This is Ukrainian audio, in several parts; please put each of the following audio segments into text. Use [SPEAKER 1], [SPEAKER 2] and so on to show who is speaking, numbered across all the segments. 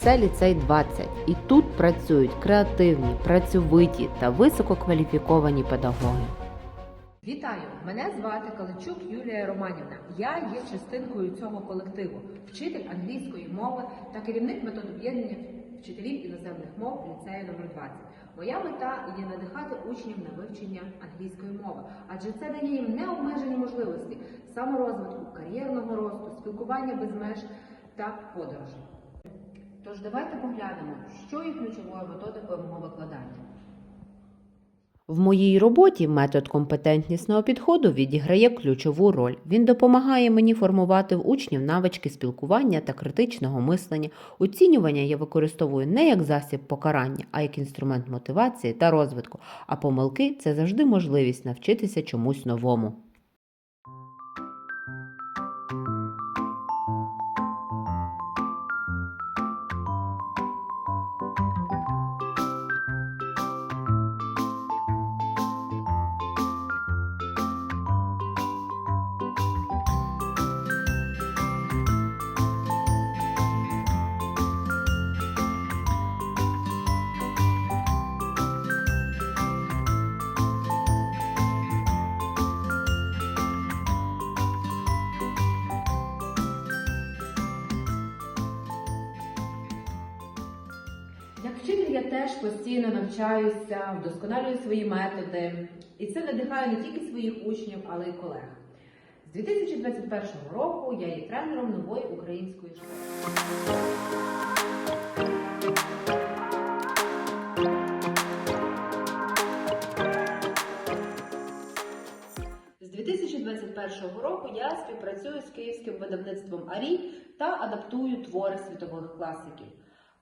[SPEAKER 1] Це ліцей 20, і тут працюють креативні, працьовиті та висококваліфіковані педагоги.
[SPEAKER 2] Вітаю! Мене звати Каличук Юлія Романівна. Я є частинкою цього колективу, вчитель англійської мови та керівник методу об'єднання вчителів іноземних мов ліцею номер 20. Моя мета є надихати учнів на вивчення англійської мови, адже це дає їм необмежені можливості саморозвитку, кар'єрного росту, спілкування без меж та подорожей. Тож давайте поглянемо, що є ключовою методикою мого викладання.
[SPEAKER 1] В моїй роботі метод компетентнісного підходу відіграє ключову роль. Він допомагає мені формувати в учнів навички спілкування та критичного мислення. Оцінювання я використовую не як засіб покарання, а як інструмент мотивації та розвитку. А помилки це завжди можливість навчитися чомусь новому.
[SPEAKER 2] Вчитель я теж постійно навчаюся, вдосконалюю свої методи, і це надихає не тільки своїх учнів, але й колег. З 2021 року я є тренером нової української школи. З 2021 року я співпрацюю з київським видавництвом Арі та адаптую твори світових класиків.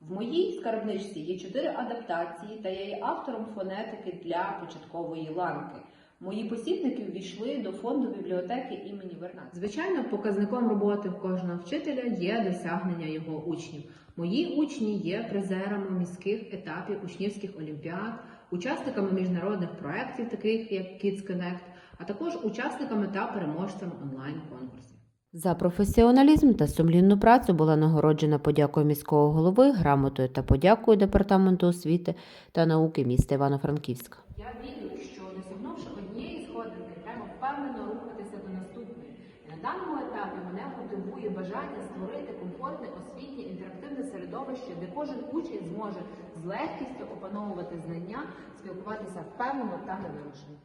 [SPEAKER 2] В моїй скарбничці є чотири адаптації, та я є автором фонетики для початкової ланки. Мої посібники ввійшли до фонду бібліотеки імені Вернадського. Звичайно, показником роботи кожного вчителя є досягнення його учнів. Мої учні є призерами міських етапів учнівських олімпіад, учасниками міжнародних проєктів, таких як Kids Connect, а також учасниками та переможцями онлайн-конкурсів.
[SPEAKER 1] За професіоналізм та сумлінну працю була нагороджена подякою міського голови, грамотою та подякою департаменту освіти та науки міста Івано-Франківська.
[SPEAKER 2] Я вірю, що досягнувши однієї сходинки, треба впевнено рухатися до наступної. На даному етапі мене мотивує бажання створити комфортне освітнє інтерактивне середовище, де кожен учень зможе з легкістю опановувати знання, спілкуватися впевнено та невимушено.